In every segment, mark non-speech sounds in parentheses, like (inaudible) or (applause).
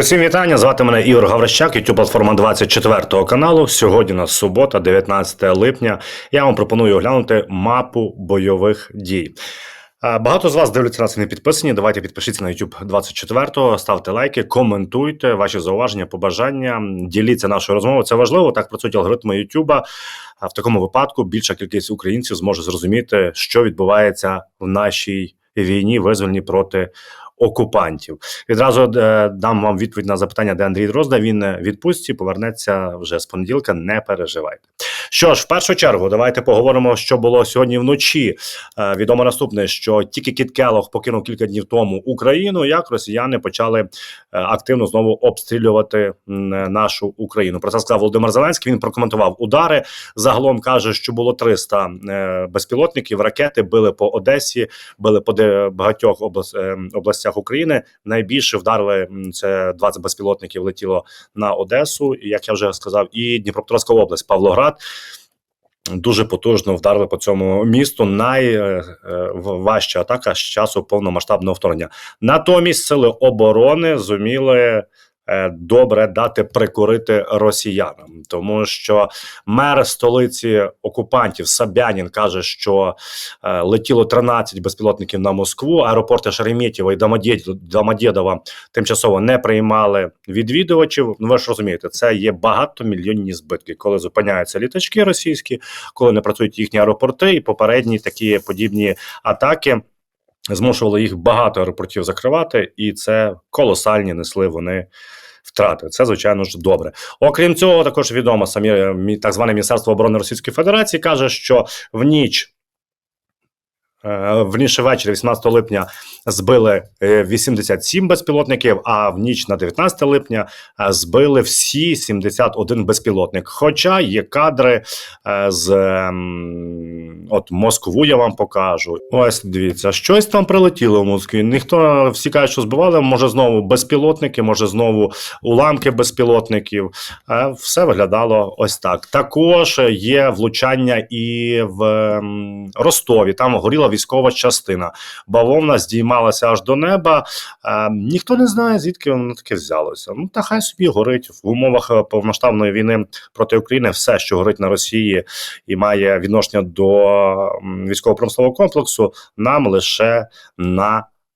Всім вітання. Звати мене Ігор Гаврищак, youtube платформа 24 каналу. Сьогодні у нас субота, 19 липня. Я вам пропоную оглянути мапу бойових дій. Е, Багато з вас дивляться нас і не підписані. Давайте підпишіться на YouTube 24, ставте лайки, коментуйте ваші зауваження, побажання, діліться нашою розмовою. Це важливо. Так працюють алгоритми YouTube. А в такому випадку більша кількість українців зможе зрозуміти, що відбувається в нашій війні, визвольній проти окупантів. Відразу е, дам вам відповідь на запитання, де Андрій Дрозда. Він е, відпустці повернеться вже з понеділка. Не переживайте. Що ж, в першу чергу, давайте поговоримо, що було сьогодні вночі. Е, Відомо наступне, що тільки Кіт Келох покинув кілька днів тому Україну, як росіяни почали активно знову обстрілювати нашу Україну. Про це сказав Володимир Зеленський. Він прокоментував удари. Загалом каже, що було 300 е, безпілотників. Ракети били по Одесі, били по багатьох облас- е, областях України. Найбільше вдарили це 20 безпілотників. Летіло на Одесу, як я вже сказав, і Дніпропетровська область, Павлоград. Дуже потужно вдарили по цьому місту. Найважча атака з часу повномасштабного вторгнення. Натомість сили оборони зуміли е, добре дати прикурити росіянам, тому що мер столиці окупантів Сабянін каже, що е, летіло 13 безпілотників на Москву. Аеропорти Шереметьєво і Домодєд- Домодєдова тимчасово не приймали відвідувачів. Ну ви ж розумієте, це є багатомільйонні збитки, коли зупиняються літачки російські, коли не працюють їхні аеропорти, і попередні такі подібні атаки. Змушували їх багато аеропортів закривати, і це колосальні несли вони втрати. Це звичайно ж добре. Окрім цього, також відомо самі так зване Міністерство оборони Російської Федерації каже, що в ніч. Е, В ніч ввечері, 18 липня, збили е, 87 безпілотників, а в ніч на 19 липня е, збили всі 71 безпілотник. Хоча є кадри е, з ем, от Москву, я вам покажу. Ось дивіться, щось там прилетіло в Москві. Ніхто всі кажуть, що збивали. Може знову безпілотники, може знову уламки безпілотників. Е, Все виглядало ось так. Також є влучання і в ем, Ростові. Там горіла військова частина. Бавовна здіймалася аж до неба. Е, Ніхто не знає, звідки воно таке взялося. Ну та хай собі горить в умовах повноштабної повномасштабної війни проти України. Все, що горить на Росії і має відношення до військово-промислового комплексу, нам лише на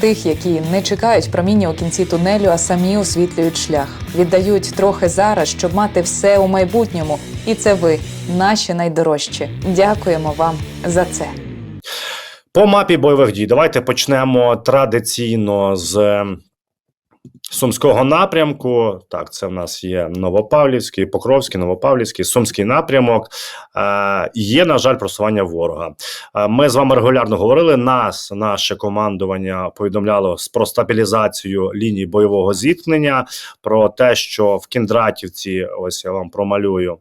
Тих, які не чекають проміння у кінці тунелю, а самі освітлюють шлях, віддають трохи зараз, щоб мати все у майбутньому. І це ви, наші найдорожчі. Дякуємо вам за це. По мапі бойових дій давайте почнемо традиційно з Сумського напрямку. Так, це в нас є Новопавлівський, Покровський, Новопавлівський, Сумський напрямок. Е, є, на жаль, просування ворога. Е, ми з вами регулярно говорили. Нас, наше командування повідомляло про стабілізацію лінії бойового зіткнення, про те, що в Кіндратівці, ось я вам промалюю.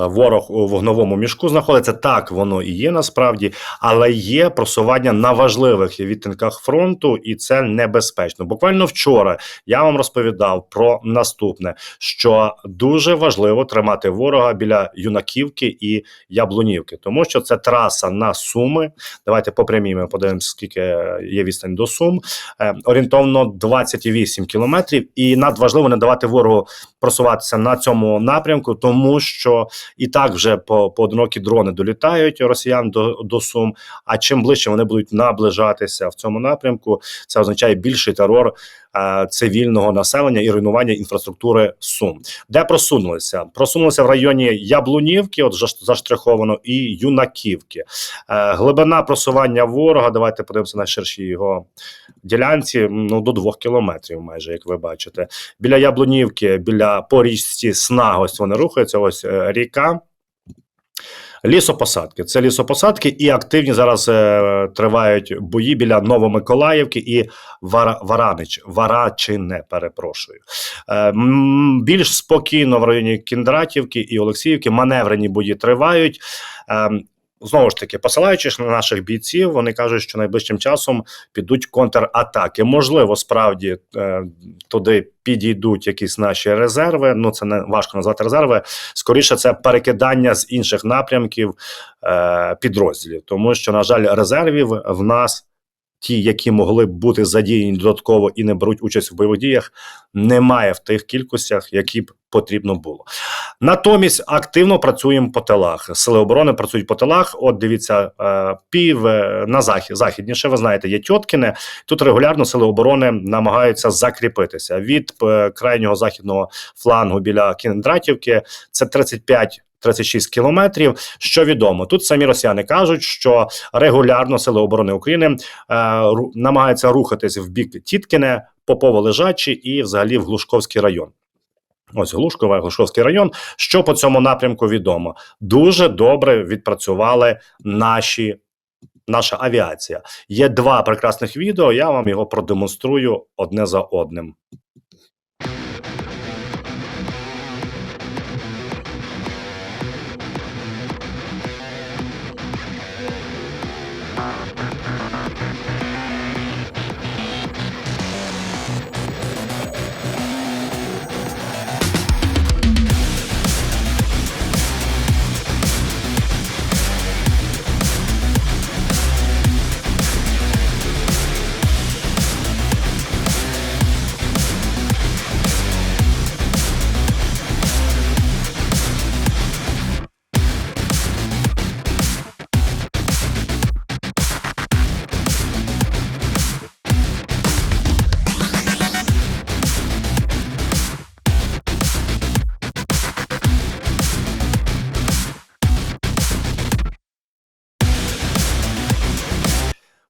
Е, Ворог у вогновому мішку знаходиться так, воно і є насправді, але є просування на важливих відтинках фронту, і це небезпечно. Буквально вчора я вам розповідав про наступне: що дуже важливо тримати ворога біля юнаківки і яблунівки, тому що це траса на суми. Давайте по прямій ми подивимося, скільки є відстань до сум. Е, орієнтовно 28 кілометрів, і надважливо не давати ворогу просуватися на цьому напрямку, тому що і так вже по поодинокі дрони долітають росіян до, до Сум. А чим ближче вони будуть наближатися в цьому напрямку, це означає більший терор цивільного населення і руйнування інфраструктури Сум. Де просунулися? Просунулися в районі Яблунівки, от заш- заштриховано, і Юнаківки. Е, глибина просування ворога. Давайте подивимося на ширшій його ділянці. Ну до двох кілометрів, майже як ви бачите. Біля Яблунівки, біля по річці Снаг, ось вони рухаються. Ось е, ріка. Лісопосадки. Це лісопосадки, і активні зараз е, тривають бої біля Новомиколаївки і Вара, Варанич, Варачине, перепрошую. Е, більш спокійно в районі Кіндратівки і Олексіївки маневрені бої тривають. Е, Знову ж таки, посилаючись на наших бійців, вони кажуть, що найближчим часом підуть контратаки. Можливо, справді е, туди підійдуть якісь наші резерви. Ну це не важко назвати резерви. Скоріше, це перекидання з інших напрямків е, підрозділів, тому що, на жаль, резервів в нас. Ті, які могли б бути задіяні додатково і не беруть участь в бойових діях, немає в тих кількостях, які б потрібно було. Натомість активно працюємо по тилах. Сили оборони працюють по тилах. От дивіться, е, пів е, на захід західніше. Ви знаєте, є Тьоткіне. Тут регулярно сили оборони намагаються закріпитися від е, крайнього західного флангу біля Кіндратівки. Це 35 36 кілометрів. Що відомо, тут самі росіяни кажуть, що регулярно сили оборони України е, намагаються рухатись в бік Тіткіне, Попово лежачі і взагалі в Глушковський район. Ось Глушкове, Глушковський район. Що по цьому напрямку відомо? Дуже добре відпрацювали наші. Наша авіація є два прекрасних відео. Я вам його продемонструю одне за одним.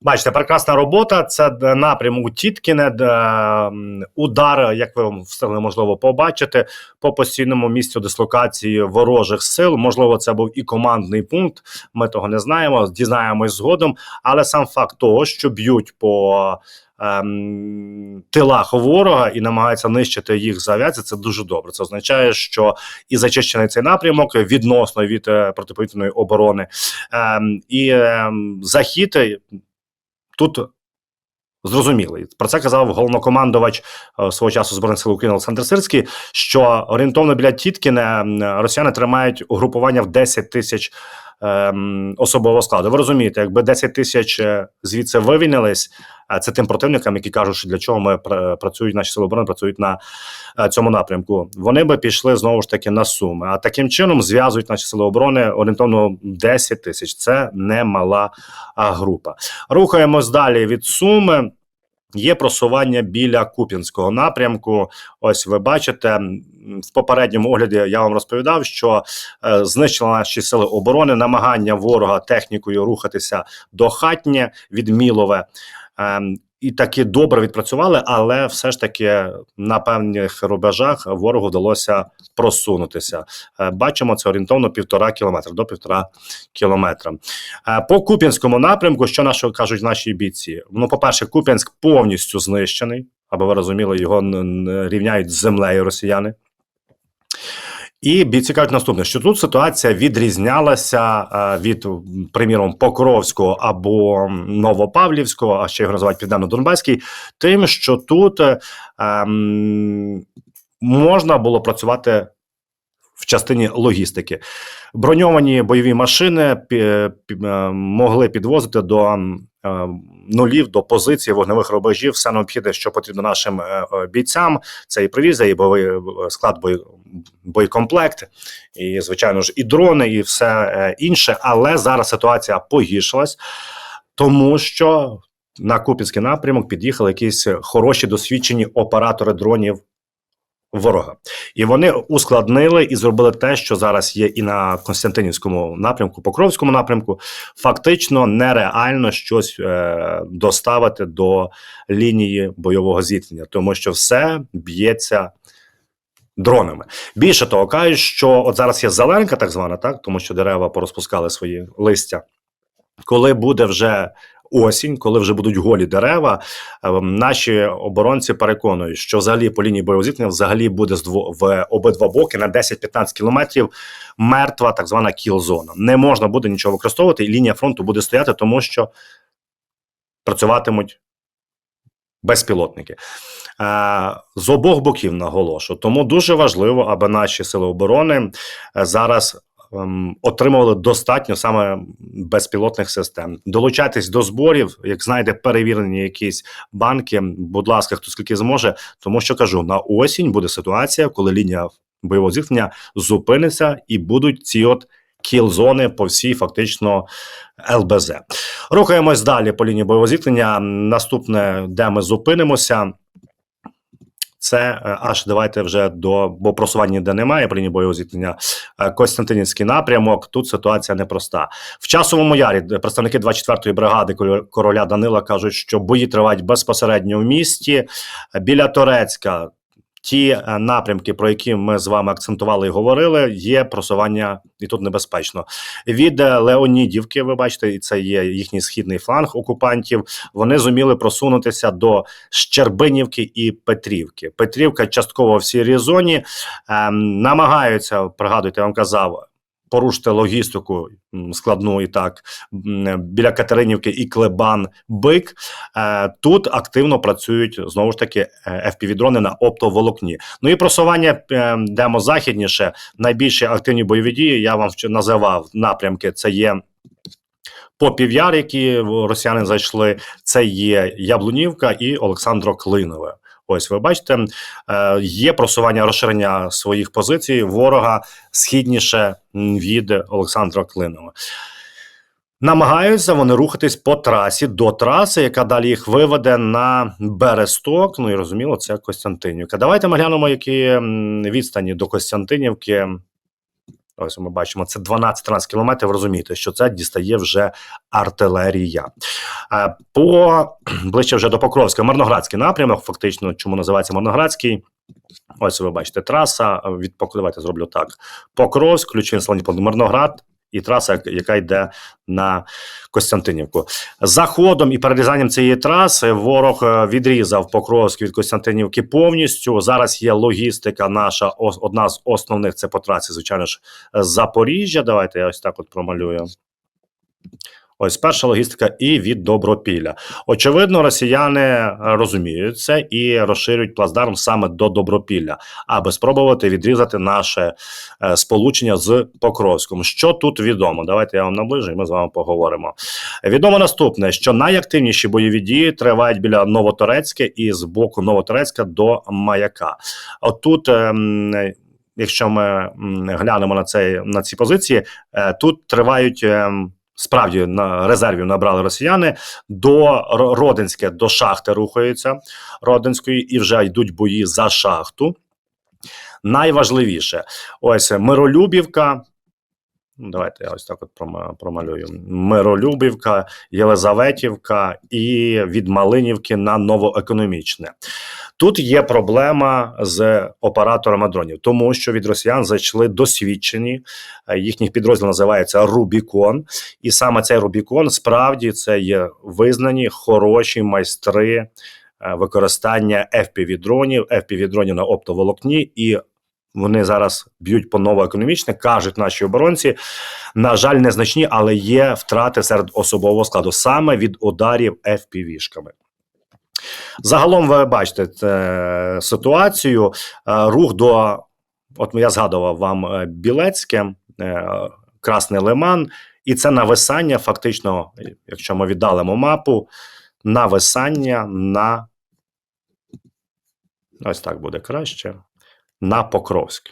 Бачите, прекрасна робота. Це напрямок Тіткіне, удар, як ви встигли можливо побачити, по постійному місцю дислокації ворожих сил. Можливо, це був і командний пункт. Ми того не знаємо, дізнаємось згодом. Але сам факт того, що б'ють по ем, тилах ворога і намагаються нищити їх з авіації, це дуже добре. Це означає, що і зачищений цей напрямок відносно від е, протиповітряної оборони, ем, і ем, захід тут зрозумілий. Про це казав головнокомандувач е, свого часу Збройних сил України Олександр Сирський, що орієнтовно біля Тіткіне росіяни тримають угрупування в 10 тисяч ем, особового складу. Ви розумієте, якби 10 тисяч е, звідси вивільнились, це тим противникам, які кажуть, що для чого ми пр- працюють, наші сили оборони працюють на е, цьому напрямку. Вони би пішли знову ж таки на суми. А таким чином зв'язують наші сили оборони орієнтовно 10 тисяч. Це немала а, група. Рухаємось далі від суми. Є просування біля Куп'янського напрямку. Ось ви бачите в попередньому огляді. Я вам розповідав, що е, знищили наші сили оборони намагання ворога технікою рухатися до хатнє від Мілове. Ем, і таки добре відпрацювали, але все ж таки на певних рубежах ворогу вдалося просунутися. Е, Бачимо це орієнтовно півтора кілометра до півтора кілометра. Е, По Куп'янському напрямку, що наші кажуть наші бійці? Ну, по-перше, Куп'янськ повністю знищений, аби ви розуміли, його рівняють з землею росіяни. І бійці наступне, що тут ситуація відрізнялася е, від, приміром, Покровського або Новопавлівського, а ще його називають Південно-Донбаський, тим, що тут е, ем, можна було працювати в частині логістики. Броньовані бойові машини могли підвозити до нулів, до позицій вогневих рубежів все необхідне, що потрібно нашим е, е, бійцям. Це і привіза, і бойовий е, склад боєкомплект, і, звичайно ж, і дрони, і все е, інше. Але зараз ситуація погіршилась, тому що на Купінський напрямок під'їхали якісь хороші досвідчені оператори дронів ворога. І вони ускладнили і зробили те, що зараз є і на Константинівському напрямку, Покровському напрямку. Фактично нереально щось е, доставити до лінії бойового зіткнення, тому що все б'ється. Дронами більше того, кажуть, що от зараз є зеленка, так звана, так тому що дерева порозпускали свої листя. Коли буде вже осінь, коли вже будуть голі дерева, е, наші оборонці переконують, що взагалі по лінії бойового зіткнення взагалі буде в обидва боки на 10-15 кілометрів мертва так звана кіл-зона. Не можна буде нічого використовувати, і лінія фронту буде стояти, тому що працюватимуть безпілотники. Е, З обох боків наголошу. Тому дуже важливо, аби наші сили оборони е, зараз отримували достатньо саме безпілотних систем. Долучайтесь до зборів, як знайде перевірені якісь банки. Будь ласка, хто скільки зможе, тому що кажу, на осінь буде ситуація, коли лінія бойового зіткнення зупиниться і будуть ці от кіл-зони по всій фактично ЛБЗ. Рухаємось далі по лінії бойового зіткнення. Наступне, де ми зупинимося. Це е, аж давайте вже до бо просування де немає при бойового зіткнення. Е, Костянтинівський напрямок. Тут ситуація непроста. В часовому ярі представники 24-ї бригади короля Данила кажуть, що бої тривають безпосередньо в місті біля Торецька. Ті е, напрямки, про які ми з вами акцентували і говорили, є просування і тут небезпечно. Від е, Леонідівки, ви бачите, і це є їхній східний фланг окупантів. Вони зуміли просунутися до Щербинівки і Петрівки. Петрівка частково в сірій зоні. Ем, намагаються, пригадуйте, я вам казав. Порушити логістику складну і так біля Катеринівки і Клебан Бик. Е, Тут активно працюють знову ж таки FPV-дрони на оптоволокні. Ну і просування е, демо західніше. Найбільші активні бойові дії. Я вам називав напрямки. Це є. Попів'яр, які росіяни зайшли, це є Яблунівка і Олександро Клинове. Ось ви бачите, е, є просування розширення своїх позицій ворога східніше від Олександра Клинова. Намагаються вони рухатись по трасі до траси, яка далі їх виведе на Бересток. Ну і розуміло, це Костянтинівка. Давайте ми глянемо, які відстані до Костянтинівки. Ось ми бачимо, це 12-13 кілометрів. Розумієте, що це дістає вже артилерія. Е, По (clears throat) ближче вже до Покровська, Мирноградський напрямок, фактично, чому називається Мирноградський. Ось ви бачите, траса від давайте зроблю так: Покровськ, ключовий населений пункт Мирноград. І траса, яка йде на Костянтинівку. Заходом і перерізанням цієї траси ворог е, відрізав Покровськ від Костянтинівки повністю. Зараз є логістика. Наша одна з основних це по трасі, звичайно ж, Запоріжжя. Давайте я ось так от промалюю. Ось перша логістика і від Добропілля. Очевидно, росіяни е, розуміють це і розширюють плацдарм саме до Добропілля, аби спробувати відрізати наше е, сполучення з Покровськом. Що тут відомо? Давайте я вам наближу, і ми з вами поговоримо. Відомо наступне, що найактивніші бойові дії тривають біля Новоторецьке і з боку Новоторецька до Маяка. Отут. ем, Якщо ми глянемо на цей на ці позиції, е, тут тривають ем, справді на резервів набрали росіяни до Ро- Родинське, до шахти рухаються Родинської, і вже йдуть бої за шахту. Найважливіше, ось Миролюбівка. Давайте я ось так от промалюю. Миролюбівка, Єлизаветівка і від Малинівки на новоекономічне. Тут є проблема з операторами дронів, тому що від росіян зайшли досвідчені. е, Їхніх підрозділ називається Рубікон, і саме цей Рубікон справді це є визнані хороші майстри е, використання FPV-дронів, FPV-дронів на оптоволокні і. Вони зараз б'ють по новоекономічне, кажуть наші оборонці. На жаль, незначні, але є втрати серед особового складу саме від ударів FPV-шками. Загалом ви бачите е, ситуацію. Е, рух до, от я згадував вам е, Білецьке, е, Красний Лиман, і це нависання, фактично, якщо ми віддалимо мапу, нависання на ось так буде краще. На Покровськ.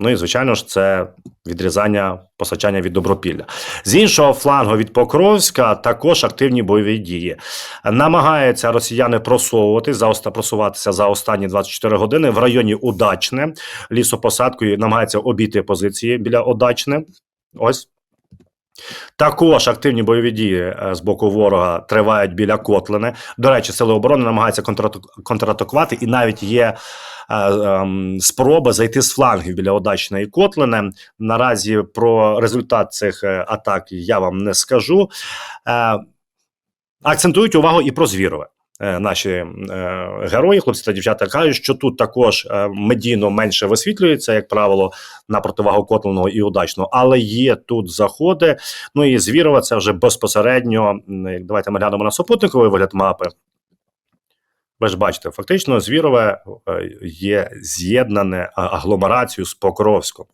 Ну і звичайно ж, це відрізання постачання від Добропілля. З іншого флангу від Покровська також активні бойові дії. Намагаються росіяни просовувати за просуватися за останні 24 години в районі Удачне лісопосадкою. Намагаються обійти позиції біля Удачне. Ось. Також активні бойові дії е, з боку ворога тривають біля Котлини. До речі, сили оборони намагаються контратакувати, і навіть є е, е, спроби зайти з флангів біля Одачної Котлини. Наразі про результат цих е, атак я вам не скажу. Е, акцентують увагу і про Звірове. Е, Наші е, герої, хлопці та дівчата кажуть, що тут також е, медійно менше висвітлюється, як правило, на противагу котленого і удачного, але є тут заходи. Ну і Звірова це вже безпосередньо. давайте ми глянемо на супутниковий вигляд мапи. Ви ж бачите, фактично Звірове е, є з'єднане а- агломерацією з Покровськом.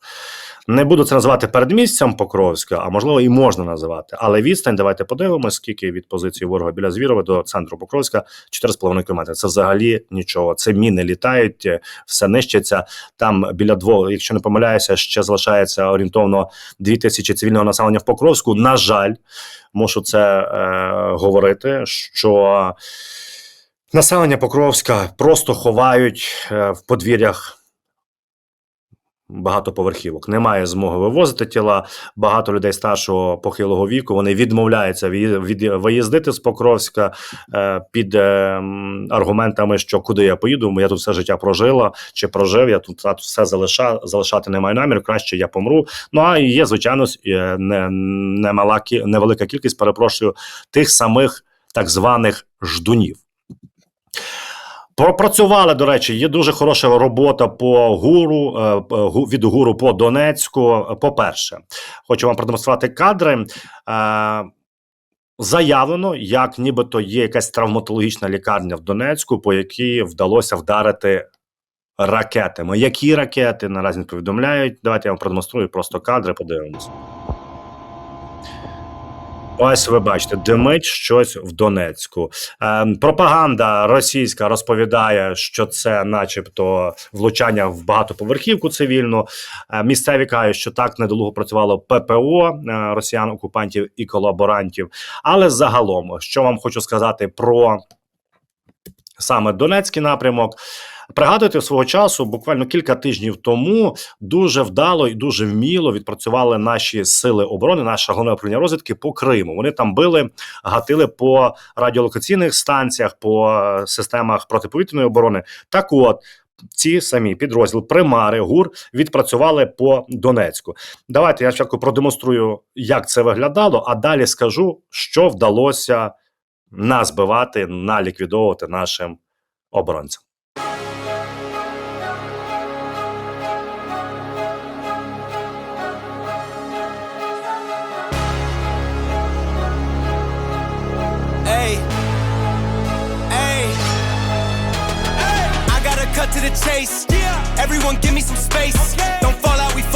Не буду це називати передмістям Покровська, а можливо і можна називати. Але відстань, давайте подивимося, скільки від позиції ворога біля Звірова до центру Покровська 4,5 км. Це взагалі нічого. Це міни літають, е, все нищиться. Там біля двох, якщо не помиляюся, ще залишається орієнтовно 2 тисячі цивільного населення в Покровську. На жаль, мушу це е, говорити, що населення Покровська просто ховають е, в подвір'ях багатоповерхівок. Немає змоги вивозити тіла. Багато людей старшого похилого віку вони відмовляються від, виїздити з Покровська е, під е, аргументами, що куди я поїду, я тут все життя прожила чи прожив. Я тут, все залиша, залишати не маю наміру. Краще я помру. Ну а є звичайно не, немала кі- невелика кількість, перепрошую, тих самих так званих ждунів. Пропрацювали, до речі, є дуже хороша робота по гуру е, гу- від гуру по Донецьку. По-перше, хочу вам продемонструвати кадри. Е, Заявлено, як нібито є якась травматологічна лікарня в Донецьку, по якій вдалося вдарити ракетами. Які ракети наразі не повідомляють? Давайте я вам продемонструю просто кадри, подивимося. Ось ви бачите, димить щось в Донецьку. Ем, пропаганда російська розповідає, що це, начебто, влучання в багатоповерхівку цивільну. Е, місцеві кажуть, що так недолуго працювало ППО е, росіян, окупантів і колаборантів. Але загалом, що вам хочу сказати про саме Донецький напрямок. Пригадуйте свого часу, буквально кілька тижнів тому дуже вдало і дуже вміло відпрацювали наші сили оборони, наша головне управління розвідки по Криму. Вони там били, гатили по радіолокаційних станціях, по е, системах протиповітряної оборони. Так от. Ці самі підрозділ Примари ГУР відпрацювали по Донецьку. Давайте я спочатку продемонструю, як це виглядало, а далі скажу, що вдалося назбивати, наліквідовувати нашим оборонцям. To the chase. Yeah. Everyone give me some space. Okay. Don't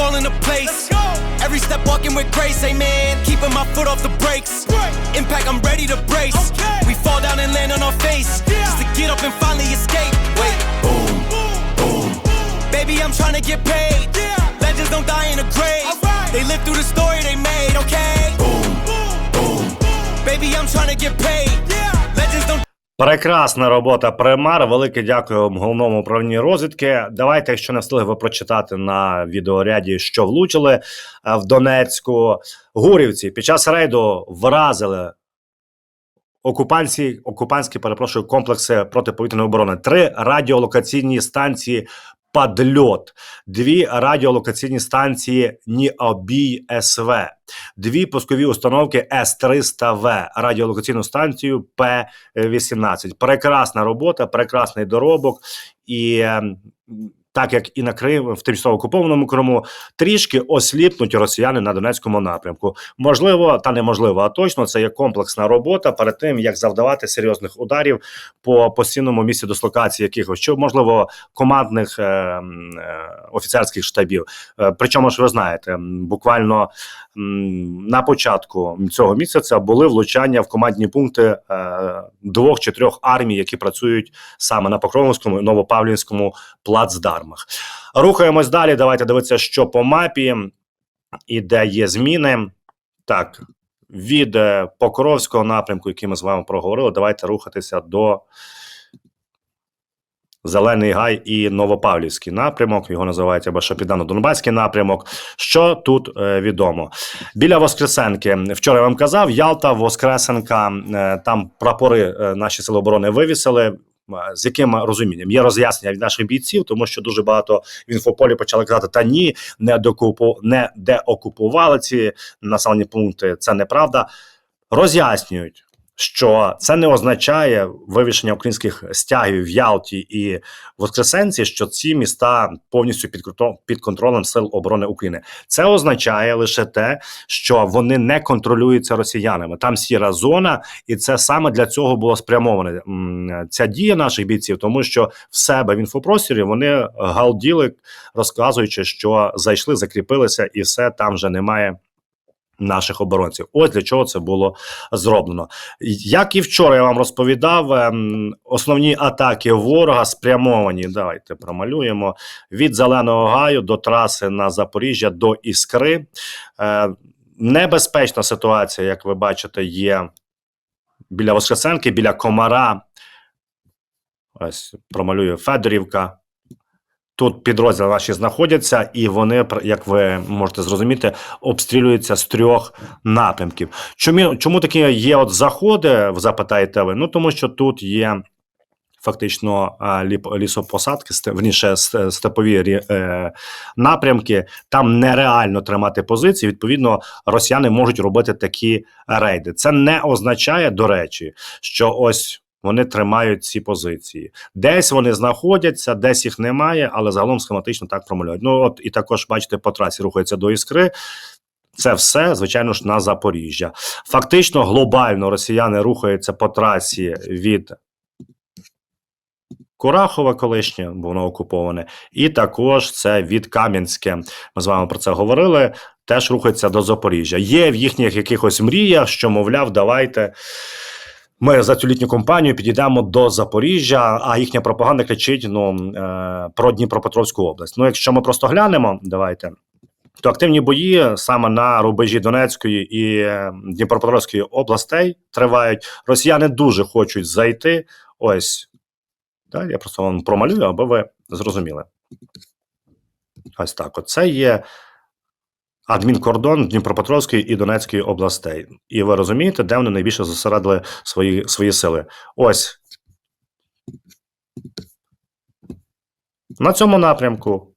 fall out, we fall into place. Every step walking with grace, amen. Keeping my foot off the brakes. Impact, I'm ready to brace. We fall down and land on our face. Just to get up and finally escape. Wait, boom, boom. Baby, I'm trying to get paid. Legends don't die in a grave. They live through the story they made, okay? Boom, boom. boom. Baby, I'm trying to get paid. Don't Прекрасна робота Примар. Велике дякую головному управлінню розвідки. Давайте, якщо не встигли ви прочитати на відеоряді, що влучили е, в Донецьку. Гурівці під час рейду вразили окупанці, окупантські, перепрошую, комплекси протиповітряної оборони. Три радіолокаційні станції Падльот, дві радіолокаційні станції Ніобій СВ, дві пускові установки С-300В, радіолокаційну станцію П-18. Прекрасна робота, прекрасний доробок. І ем, так як і на Крим в тимчасово окупованому Криму, трішки осліпнуть росіяни на Донецькому напрямку. Можливо, та неможливо, а точно це є комплексна робота перед тим, як завдавати серйозних ударів по постійному місці дислокації якихось чи можливо командних е, е, офіцерських штабів. Е, причому ж ви знаєте, буквально м, на початку цього місяця були влучання в командні пункти е, двох чи трьох армій, які працюють саме на Покровському і Новопавлівському плацдармах. Рухаємось далі. Давайте дивитися, що по мапі і де є зміни. Так, від е, Покровського напрямку, який ми з вами проговорили, давайте рухатися до Зелений Гай і Новопавлівський напрямок. Його називають або Шапідано-Донбаський напрямок. Що тут е, відомо? Біля Воскресенки. Вчора я вам казав, Ялта, Воскресенка, е, там прапори е, наші сили оборони вивісили. З яким розумінням є роз'яснення від наших бійців, тому що дуже багато в інфополі почали казати: та ні, не докупу, не деокупували ці населені пункти. Це неправда. Роз'яснюють що це не означає вивішення українських стягів в Ялті і Воскресенці, що ці міста повністю під, контролем Сил оборони України. Це означає лише те, що вони не контролюються росіянами. Там сіра зона, і це саме для цього було спрямоване ця дія наших бійців, тому що в себе в інфопросторі вони галділи, розказуючи, що зайшли, закріпилися, і все там вже немає. Наших оборонців, ось для чого це було зроблено. Як і вчора я вам розповідав, ем, основні атаки ворога спрямовані. Давайте промалюємо від Зеленого Гаю до траси на Запоріжжя до Іскри. Е, Небезпечна ситуація, як ви бачите, є біля Воскресенки, біля Комара. Ось промалюю Федорівка. Тут підрозділи наші знаходяться, і вони, як ви можете зрозуміти, обстрілюються з трьох напрямків. Чому, чому такі є от заходи, запитаєте ви? Ну тому що тут є фактично лісопосадки, верніше степові е, напрямки. Там нереально тримати позиції. Відповідно, росіяни можуть робити такі рейди. Це не означає, до речі, що ось. Вони тримають ці позиції. Десь вони знаходяться, десь їх немає, але загалом схематично так промалюють. Ну от і також бачите, по трасі рухається до іскри. Це все, звичайно ж, на Запоріжжя. Фактично, глобально росіяни рухаються по трасі від Курахова, колишнє, бо воно окуповане, і також це від Кам'янське. Ми з вами про це говорили. Теж рухається до Запоріжжя. Є в їхніх якихось мріях, що мовляв, давайте. Ми за цю літню компанію підійдемо до Запоріжжя, а їхня пропаганда кричить ну, е, про Дніпропетровську область. Ну, якщо ми просто глянемо, давайте. То активні бої саме на рубежі Донецької і е, Дніпропетровської областей тривають. Росіяни дуже хочуть зайти. Ось так, я просто вам промалюю, аби ви зрозуміли. Ось так. Оце є адмінкордон Дніпропетровської і Донецької областей. І ви розумієте, де вони найбільше зосередили свої, свої сили. Ось. На цьому напрямку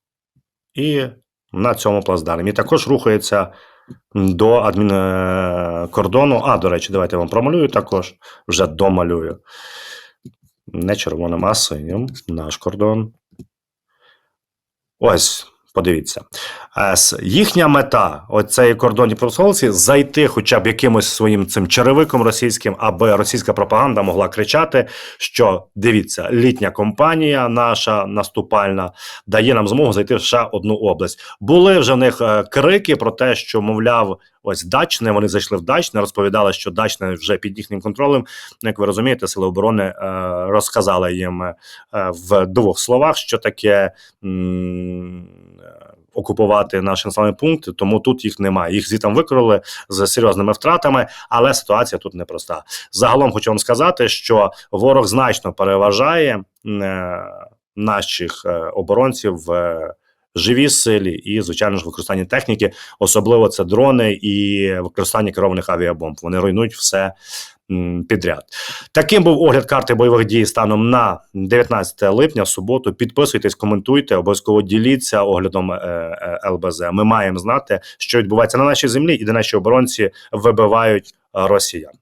і на цьому плацдармі. І також рухається до адмінкордону. А, до речі, давайте я вам промалюю також. Вже домалюю. Не червоним, а синім. Наш кордон. Ось, подивіться. Е, Їхня мета, оцеї кордонні промисловості, зайти хоча б якимось своїм цим черевиком російським, аби російська пропаганда могла кричати, що дивіться, літня компанія наша наступальна дає нам змогу зайти в ще одну область. Були вже в них е, крики про те, що мовляв, ось Дачне, вони зайшли в Дачне, розповідали, що Дачне вже під їхнім контролем. Ну, Як ви розумієте, сили оборони е, розказали їм в двох словах, що таке. Окупувати наш населений пункт, тому тут їх немає. Їх звітом викрили з серйозними втратами, але ситуація тут непроста. Загалом хочу вам сказати, що ворог значно переважає е, наших е, оборонців в е, живій силі і, звичайно ж, використанні техніки, особливо це дрони і використання керованих авіабомб. Вони руйнують все підряд. Таким був огляд карти бойових дій станом на 19 липня, суботу. Підписуйтесь, коментуйте, обов'язково діліться оглядом е, е, ЛБЗ. Ми маємо знати, що відбувається на нашій землі, і де наші оборонці вибивають е, росіян.